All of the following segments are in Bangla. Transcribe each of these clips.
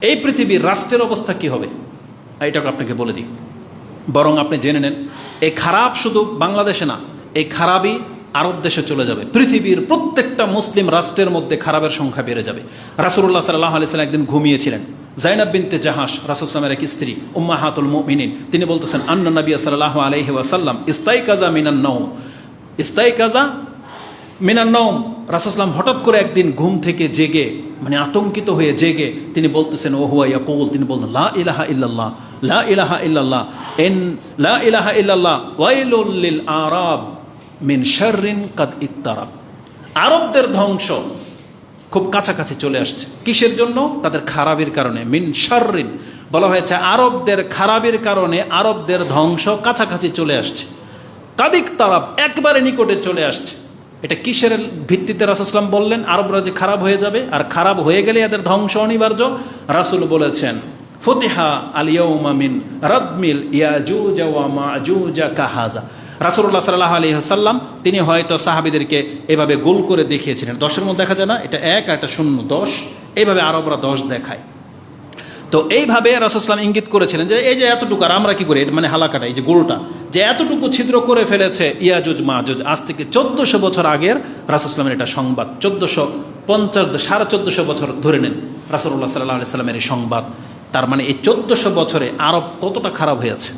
এই পৃথিবীর রাষ্ট্রের অবস্থা কি হবে? এটাকে আপনাকে বলে দিই। বরং আপনি জেনে নেন, এই খারাপ শুধু বাংলাদেশে না, এই খারাপই আরব দেশে চলে যাবে। পৃথিবীর প্রত্যেকটা মুসলিম রাষ্ট্রের মধ্যে খারাপের সংখ্যা বেড়ে যাবে। রাসুল্লাহ সাল্লাহ আলিয়াল্লাম একদিন ঘুমিয়েছিলেন। জাইনাব বিনতে জাহাস রাসুসলামের এক স্ত্রী, উম্মাহাতুল মুমিনিন, তিনি বলতেছেন, আন্না নবী সাল্লাহ আলহি ওয়াসাল্লাম ইস্তাই কাজা মিনান নৌ ইস্তাই কাজা মিনান নৌম রাসুসলাম হঠাৎ করে একদিন ঘুম থেকে জেগে মানে আতঙ্কিত হয়ে জেগে, তিনি বলতেছেন, ও হুয়া ইয়াকুল তিনি বললেন, লা ইলাহা ইল্লাল্লাহ, লা ইলাহা ইল্লাল্লাহ, এন, লা ইলাহা ইল্লাল্লাহ, ওয়াইলুল লিল আরাব মিন শাররিন কাদ ইত্তারাব। আরবদের ধ্বংস খুব কাছাকাছি চলে আসছে। কিসের জন্য? তাদের খারাপের কারণে। মিন শাররিন, বলা হয়েছে, আরবদের খারাপের কারণে আরবদের ধ্বংস কাছাকাছি চলে আসছে। কাদিক তারাব একবারে নিকটে চলে আসছে। এটা কিসের ভিত্তিতে রাসুসলাম বললেন? আরবরা যে খারাপ হয়ে যাবে আর খারাপ হয়ে গেলে এদের ধ্বংস অনিবার্য। রাসুল বলেছেন, ফতিহা আলিয়মিন রদমিল ইয়াজুজা কাহাজা। রাসুল্লাহ সাল্লাহ আলী হাসাল্লাম তিনি হয়তো সাহাবিদেরকে এভাবে গোল করে দেখিয়েছিলেন। দশের মধ্যে দেখা যায় না, এটা এক আর একটা শূন্য, দশ। এইভাবে আরবরা দশ দেখায়। তো এইভাবে রাসুসলাম ইঙ্গিত করেছিলেন যে এই যে এতটুকু, আর আমরা কি করি? মানে হালাকাটা, এই যে গোলটা যে এতটুকু ছিদ্র করে ফেলেছে ইয়াজুজ, মাজুজ, আজ থেকে চোদ্দশো বছর আগের রাসুসলামের এটা সংবাদ, চোদ্দশো পঞ্চাশ সাড়ে চোদ্দশো বছর ধরে নেন রাসুল্লাহ সাল্লাহ সাল্লামের এই সংবাদ। তার মানে এই চোদ্দশো বছরে আরব কতটা খারাপ হয়েছে?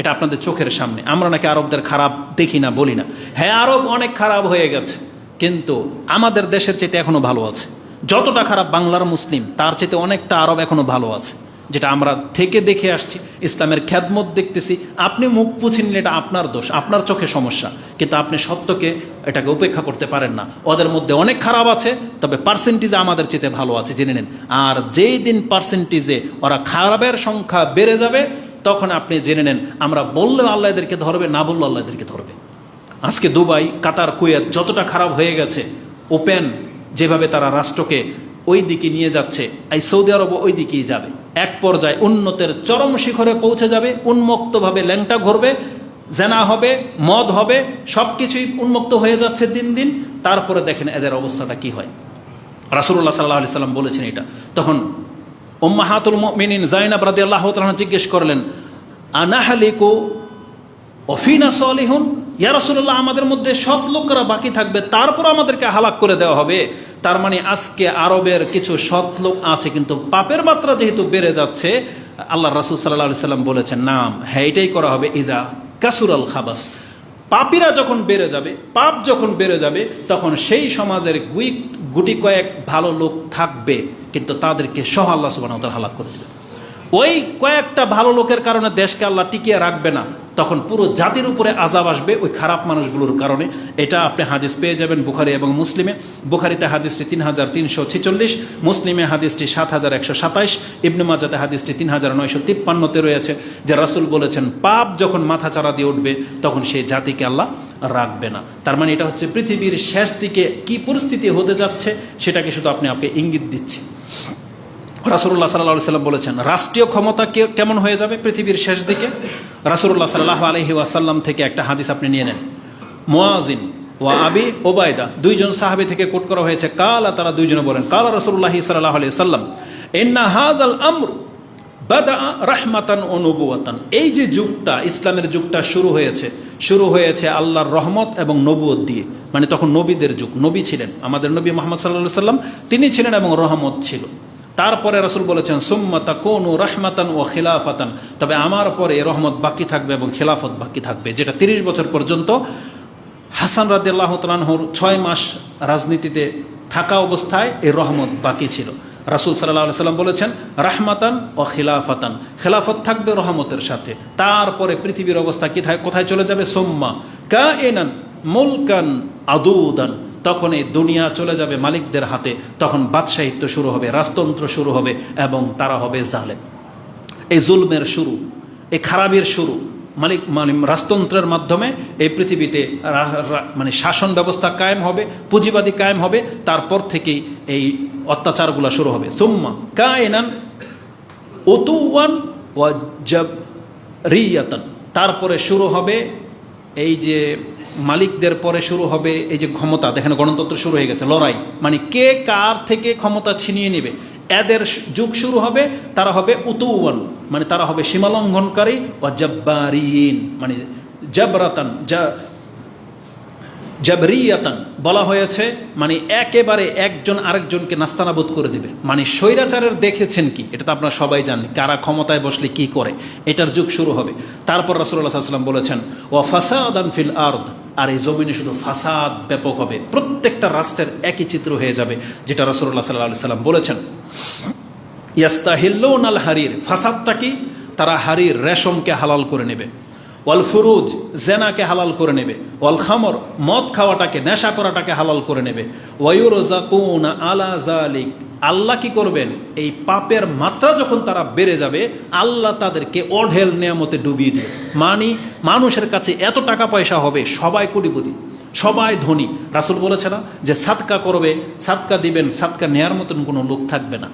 এটা আপনাদের চোখের সামনে। আমরা নাকি আরবদের খারাপ দেখি না, বলি না। হ্যাঁ আরব অনেক খারাপ হয়ে গেছে, কিন্তু আমাদের দেশের চাইতে এখনও ভালো আছে। যতটা খারাপ বাংলার মুসলিম, তার চাইতে অনেকটা আরব এখনও ভালো আছে। যেটা আমরা থেকে দেখে আসছি, ইসলামের খ্যাদমত দেখতেছি। আপনি মুখ পুছি নিলে এটা আপনার দোষ, আপনার চোখে সমস্যা। কিন্তু আপনি সত্যকে এটাকে উপেক্ষা করতে পারেন না। ওদের মধ্যে অনেক খারাপ আছে, তবে পার্সেন্টেজে আমাদের চেতে ভালো আছে, জেনে নিন। আর যেই দিন পার্সেন্টেজে ওরা খারাপের সংখ্যা বেড়ে যাবে, তখন আপনি জেনে নেন, আমরা বললেও আল্লাহ এদেরকে ধরবে, না বললেও আল্লাহ এদেরকে ধরবে। আজকে দুবাই, কাতার, কুয়েত যতটা খারাপ হয়ে গেছে, ওপেন যেভাবে তারা রাষ্ট্রকে ওই দিকে নিয়ে যাচ্ছে এই সৌদি আরব ওই দিকেই যাবে। এক পর্যায়ে উন্নতের চরম শিখরে পৌঁছে যাবে, উন্মুক্তভাবে ল্যাংটা ঘুরবে, জেনা হবে, মদ হবে সব কিছুই উন্মুক্ত হয়ে যাচ্ছে দিন দিন। তারপরে দেখেন এদের অবস্থাটা কি হয়। রাসুল্লাহ সাল্লাহ আলি সাল্লাম বলেছেন এটা। তখন ওম্মাহাতুল মিনিন জাইনাব রাদি আল্লাহ জিজ্ঞেস করলেন আনাহালিকু অফিনা সলিহুন? ইয়া রসুল্লাহ আমাদের মধ্যে সৎ লোকরা বাকি থাকবে, তারপর আমাদেরকে হালাক করে দেওয়া হবে। তার মানে আজকে আরবের কিছু সৎ লোক আছে, কিন্তু পাপের মাত্রা যেহেতু বেড়ে যাচ্ছে আল্লাহ রাসুল সাল্লাহ সাল্লাম বলেছেন, নাম হ্যাঁ এটাই করা হবে ইজা কাসুর আল খাবাস। পাপীরা যখন বেড়ে যাবে, পাপ যখন বেড়ে যাবে, তখন সেই সমাজের গুই, গুটি কয়েক ভালো লোক থাকবে, কিন্তু তাদেরকে সহ আল্লাহ সুবাহ হালাক করে দেবে। ওই কয়েকটা ভালো লোকের কারণে দেশকে আল্লাহ টিকিয়ে রাখবে না। তখন পুরো জাতির উপরে আজাব আসবে ওই খারাপ মানুষগুলোর কারণে। এটা আপনি হাদিস পেয়ে যাবেন বুখারি এবং মুসলিমে। বুখারিতে হাদিসটি তিন হাজার তিনশো ছেচল্লিশ, মুসলিমে হাদিসটি সাত হাজার একশো সাতাইশ, ইবনে মাজাতে হাদিসটি তিন হাজার নয়শো তিপ্পান্নতে রয়েছে যে রাসুল বলেছেন, পাপ যখন মাথা চারা দিয়ে উঠবে, তখন সেই জাতিকে আল্লাহ রাখবে না। তার মানে এটা হচ্ছে পৃথিবীর শেষ দিকে কি পরিস্থিতি হতে যাচ্ছে, সেটাকে শুধু আপনি আপনি ইঙ্গিত দিচ্ছি। রাসুল্লাহ সাল্লাহ সাল্লাম বলেছেন, রাষ্ট্রীয় ক্ষমতা কেমন হয়ে যাবে পৃথিবীর শেষ দিকে? রাসুল্লাহ সাল্লাহ আলহি ওয়াসাল্লাম থেকে একটা হাদিস আপনি নিয়ে নেন। মোয়াজিন ওয়া আবি ওবায়দা, দুইজন সাহাবি থেকে কোট করা হয়েছে, কালা তারা দুইজনে বলেন, কালা রসুল্লাহ সাল্লাহ আলি সাল্লাম এন্না হাজ আল আমর বাদা রাহমাতান ও নবুয়াতান এই যে যুগটা, ইসলামের যুগটা শুরু হয়েছে শুরু হয়েছে আল্লাহর রহমত এবং নবুয়ত দিয়ে। মানে তখন নবীদের যুগ, নবী ছিলেন। আমাদের নবী মোহাম্মদ সাল্লাহ সাল্লাম তিনি ছিলেন এবং রহমত ছিল। তারপরে রাসুল বলেছেন সুম্মাতা কোন রাহমাতান ও খিলাফাতান। তবে আমার পরে এ রহমত বাকি থাকবে এবং খিলাফত বাকি থাকবে, যেটা তিরিশ বছর পর্যন্ত হাসান রাদিল্লাহ তালাহর ছয় মাস রাজনীতিতে থাকা অবস্থায় এই রহমত বাকি ছিল। রাসুল সাল্লাহ সাল্লাম বলেছেন, রাহমাতান ও খিলাফাতান। খেলাফত থাকবে রহমতের সাথে। তারপরে পৃথিবীর অবস্থা কোথায় চলে যাবে? সোম্মা কা এনান মুলকান আদুদান। তখন এই দুনিয়া চলে যাবে মালিকদের হাতে, তখন বাদশাহিত্য শুরু হবে, রাজতন্ত্র শুরু হবে এবং তারা হবে জালেম। এই জুলমের শুরু, এই খারাপের শুরু, মালিক মানে রাজতন্ত্রের মাধ্যমে এই পৃথিবীতে মানে শাসন ব্যবস্থা কায়েম হবে, পুঁজিবাদী কায়েম হবে, তারপর থেকেই এই অত্যাচারগুলো শুরু হবে। সুম্মা কায়নান ওতুয়ান ওয়া জাব রিয়াতান তারপরে শুরু হবে এই যে মালিকদের পরে শুরু হবে এই যে ক্ষমতা, দেখেন গণতন্ত্র শুরু হয়ে গেছে, লড়াই। মানে কে কার থেকে ক্ষমতা ছিনিয়ে নেবে? এদের যুগ শুরু হবে, তারা হবে উতুওয়ান মানে তারা হবে সীমালঙ্ঘনকারী ও জব্বারিন মানে জবরাতান, যা জাবরিয়াতান বলা হয়েছে মানে একেবারে একজন আরেকজনকে নাস্তানাবোধ করে দিবে। মানে স্বৈরাচারের দেখেছেন কি? এটা তো আপনারা সবাই জানেন, কারা ক্ষমতায় বসলে কি করে? এটার যুগ শুরু হবে। তারপর রাসুল্লাহ সাল্লাম বলেছেন ও ফাসাদান ফিল আর্দ আর এই জমিনে শুধু ফাসাদ ব্যাপক হবে। প্রত্যেকটা রাষ্ট্রের একই চিত্র হয়ে যাবে, যেটা রসুল্লাহ সাল্লাহ সাল্লাম বলেছেন। ইয়াস্তাহিল্লুন আল হারির, ফাসাদটা কি? তারা হারির রেশমকে হালাল করে নেবে। ওয়াল ফুরুজ, জেনাকে হালাল করে নেবে। ওয়াল খামর, মদ খাওয়াটাকে, নেশা করাটাকে হালাল করে নেবে। ওয়ুরজাকুন আলা আল্লাহ কি করবেন? এই পাপের মাত্রা যখন তারা বেড়ে যাবে, আল্লাহ তাদেরকে অঢেল নিয়ামতে ডুবিয়ে দেবে। মানি মানুষের কাছে এত টাকা পয়সা হবে, সবাই কোটিপতি, সবাই ধনী। রাসুল বলেছে না যে সাতকা করবে সাতকা দিবেন সাতকা নেয়ার মতন কোনো লোক থাকবে না।